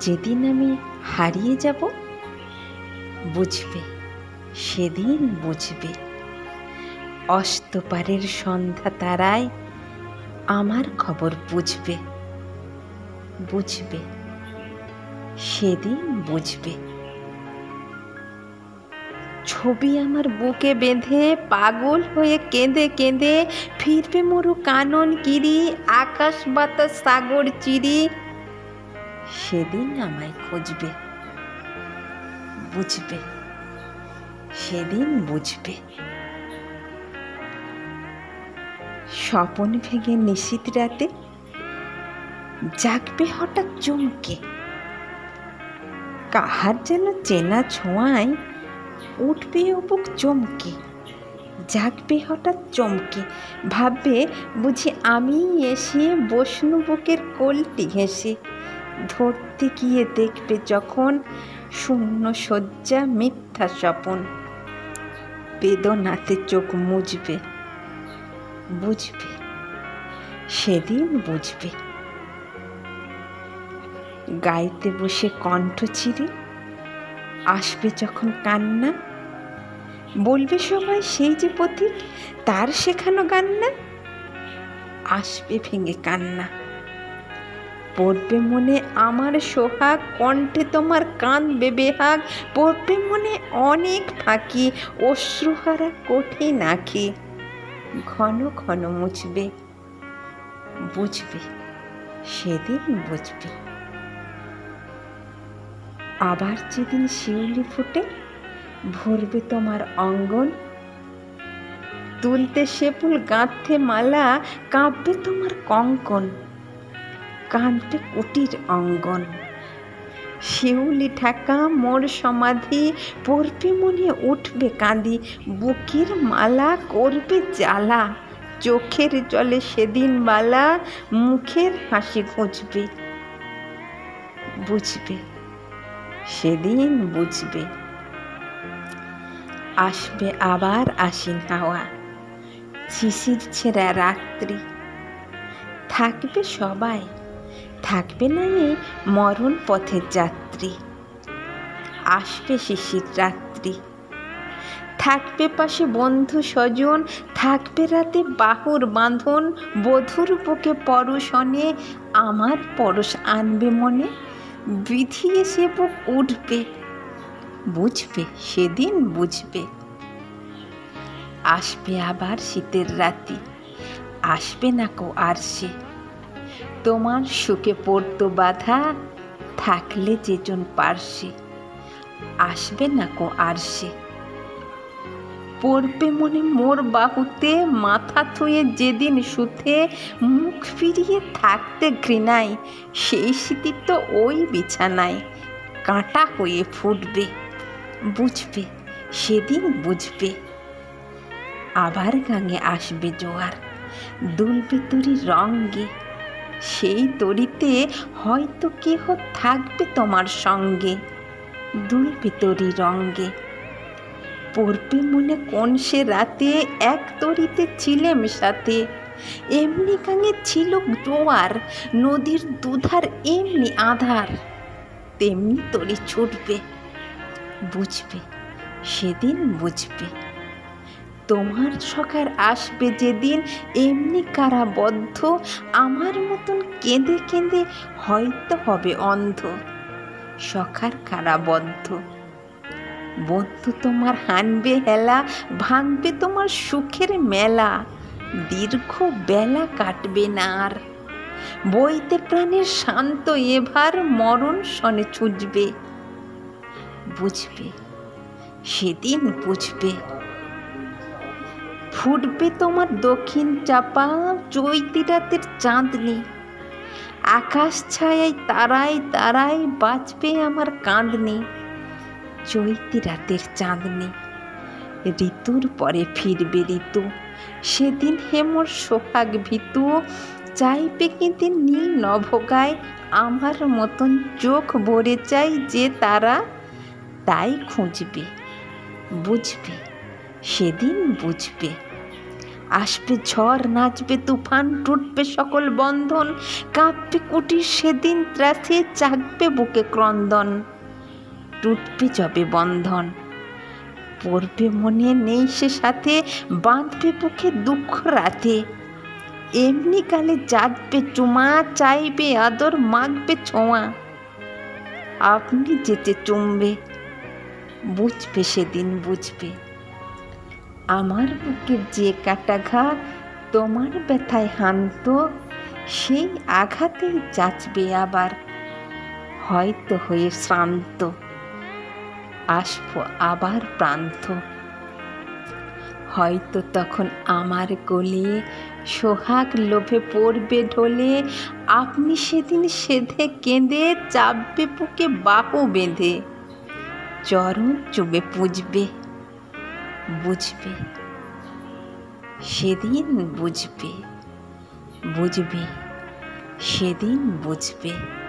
যেদিন আমি হারিয়ে যাব, বুঝবে, সেদিন বুঝবে। অস্তপারের সন্ধ্যা তারায় আমার খবর বুঝবে। বুঝবে, সেদিন বুঝবে। ছবি আমার বুকে বেঁধে পাগল হয়ে কেঁদে কেঁদে ফিরবে মরু কানন কিরি আকাশ বাতাস সাগর চিরি সেদিন আমায় খুঁজবে। বুঝবে। সেদিন বুঝবে। স্বপন ভেঙে নিশীত রাতে জাগবে হঠাৎ চমকে। কাহার যেন চেনা ছোঁয়ায় উঠবে বুক চমকে। জাগবে হঠাৎ চমকে। ভাববে বুঝি আমি এসে বসনু বুকের কোলটি ঘেঁষে ধরতে গিয়ে দেখবে যখন শূন্য শয্যা মিথ্যা স্বপন। বেদনাতে চোখ মুজবে। বুঝবে। সেদিন বুঝবে। গাইতে বসে কণ্ঠ ছিঁড়ে আসবে যখন কান্না। বলবে সবাই সেই যে পথিক, তার শেখানো গান না আসবে ভেঙে কান্না। পড়বে মনে আমার সোহাগ, কণ্ঠে তোমার কাঁদবে বেহাগ পড়বে মনে অনেক ফাঁকি অশ্রুহারা কঠিন আঁকি ঘন ঘন মুছবে, বুঝবে, সেদিন বুঝবে। আবার যেদিন শিউলি ফুটে, ভরবে তোমার অঙ্গন। তুলতে সে ফুল গাঁথে মালা, কাঁপবে তোমার কঙ্কন। কাঁদবে কুটির অঙ্গন। শিউলি ঠাকা মোর সমাধি পড়বে মনে উঠবে কাঁদি, বুকের মালা করবে জ্বালা। চোখের জলে সেদিন বালা মুখের হাসি ঘুঁচবে বুঝবে, সেদিন বুঝবে। আসবে আবার আশ্বিন হাওয়া শিশির ছেঁড়া রাত্রি। থাকবে সবাই থাকবে না এই মরণ পথের যাত্রী। আসবে শিশির রাত্রি। থাকবে পাশে বন্ধু স্বজন, থাকবে রাতে বাহুর বাঁধন, বধুর বুকে পরশনে আমার পরশ আনবে মনে, বিধি এসে বুক উঠবে, বুঝবে, সেদিন বুঝবে। আসবে আবার শীতের রাতি, আসবে না কো আর সে। তোমার সুখে পড়তো বাধা থাকলে যেজন পার্শ্বে। আসবে না কো আর সে পড়বে মনে মোর বাহুতে, মাথা থুয়ে যেদিন সুথে মুখ ফিরিয়ে থাকতে ঘৃণায়, সেই স্মৃতি তো ওই বিছানায় কাঁটা হয়ে ফুটবে। বুঝবে, সেদিন বুঝবে। আবার গাঙে আসবে জোয়ার, দুলবে তরি রঙ্গে সেই তরিতে হয়তো কেহ থাকবে তোমার সঙ্গে দুলবে তরি রঙ্গে। পড়বে মনে কোন সে রাতে এক তরিতে ছিলেম সাথে, এমনি গাঙে ছিল জোয়ার, নদীর দুধার এমনি আধার, তেমনি তরি ছুটবে, বুঝবে, সেদিন বুঝবে। তোমার সকার আসবে যেদিন এমনি কারাবদ্ধ। আমার মতন কেঁদে কেঁদে হয়তো হবে অন্ধ। সখার কারাবদ্ধ। বন্ধু তোমার হানবে হেলা, ভাঙবে তোমার সুখের মেলা। দীর্ঘ বেলা কাটবে না আর। বইতে প্রাণের শান্ত এভার মরণ সনে ছুঁচবে বুঝবে, সেদিন বুঝবে। ফুটবে তোমার দক্ষিণ চাপা চৈতি রাতের চাঁদনি। আকাশ ছায়ায় তারাই তারাই বাঁচবে আমার কাঁদনি। চৈতি রাতের চাঁদনি। ঋতুর পরে ফিরবে ঋতু। সেদিন হেমর সোহাগ ভীতু চাইবে কিন্তু নীল নভোগায়। আমার মতন চোখ ভরে চাই যে তারা তাই খুঁজবে, বুঝবে। সেদিন বুঝবে। আসবে ঝড়, নাচবে তুফান, টুটবে সকল বন্ধন, কাঁপবে কুটির, সেদিন ত্রাসে চাকবে বুকে ক্রন্দন। টুটবে যবে বন্ধন, পড়বে মনে নেই সে সাথে, বাঁধবে বুকে দুঃখ রাতে। এমনি কালে যাতবে চুমা, চাইবে আদর, মাগবে ছোঁয়া। আপনি যেতে চুমবে, বুঝবে সেদিন বুঝবে। আমার বুকের যে কাটাঘাত তোমার ব্যথায় হান্ত, সেই আঘাতেই যাচবে আবার, হয়তো হয়ে শ্রান্ত। আসব আবার প্রান্ত। হয়তো তখন আমার গলে সোহাগ লোভে পড়বে ঢোলে, আপনি সেদিন সেধে কেঁদে চাপবে বুকে বাহু বেঁধে, চরণ চুবে পুজবে। বুঝবে। সেদিন বুঝবে বুঝবে সেদিন বুঝবে।